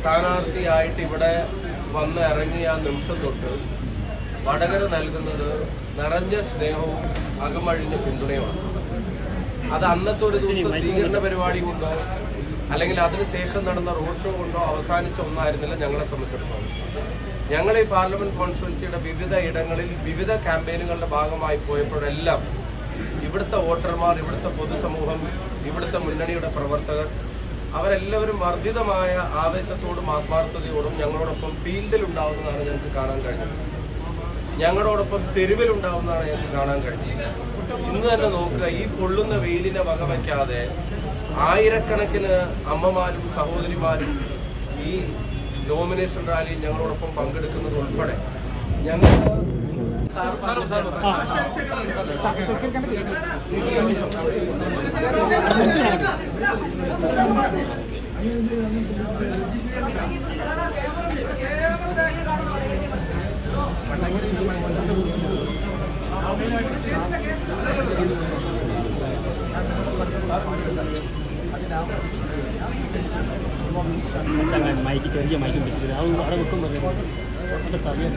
സ്ഥാനാർത്ഥിയായിട്ട് ഇവിടെ വന്ന് ഇറങ്ങിയ ആ നിമിഷം തൊട്ട് വടകര നൽകുന്നത് നിറഞ്ഞ സ്നേഹവും അകമഴിഞ്ഞ പിന്തുണയുമാണ്. അത് അന്നത്തെ ഒരു സ്വീകരണ പരിപാടി കൊണ്ടോ അല്ലെങ്കിൽ അതിനുശേഷം നടന്ന റോഡ് ഷോ കൊണ്ടോ അവസാനിച്ച ഒന്നായിരുന്നില്ല ഞങ്ങളെ സംബന്ധിച്ചിടത്തോളം. ഞങ്ങൾ ഈ പാർലമെന്റ് കോൺസ്റ്റിറ്റ്യുവൻസിയുടെ വിവിധ ഇടങ്ങളിൽ വിവിധ ക്യാമ്പയിനുകളുടെ ഭാഗമായി പോയപ്പോഴെല്ലാം ഇവിടുത്തെ വോട്ടർമാർ ഇവിടുത്തെ പൊതുസമൂഹം ഇവിടുത്തെ മുന്നണിയുടെ പ്രവർത്തകർ അവരെല്ലാവരും വർദ്ധിതമായ ആവേശത്തോടും ആത്മാർത്ഥതയോടും ഞങ്ങളോടൊപ്പം ഫീൽഡിൽ ഉണ്ടാവുന്നതാണ് ഞങ്ങൾക്ക് കാണാൻ കഴിഞ്ഞത്. ഞങ്ങളോടൊപ്പം തെരുവിലുണ്ടാവുന്നതാണ് ഞങ്ങൾക്ക് കാണാൻ കഴിഞ്ഞത്. ഇന്ന് തന്നെ നോക്കുക ഈ പൊള്ളുന്ന വെയിലിനെ വകവയ്ക്കാതെ ആയിരക്കണക്കിന് അമ്മമാരും സഹോദരിമാരും ഈ നോമിനേഷൻ റാലിയിൽ ഞങ്ങളോടൊപ്പം പങ്കെടുക്കുന്നത് ഉൾപ്പെടെ ഞങ്ങൾ മൈക്ക് ചെറിയ മൈക്ക് പിടിച്ചിട്ട് അത് അവിടെ വെക്കുമ്പോൾ തവിയ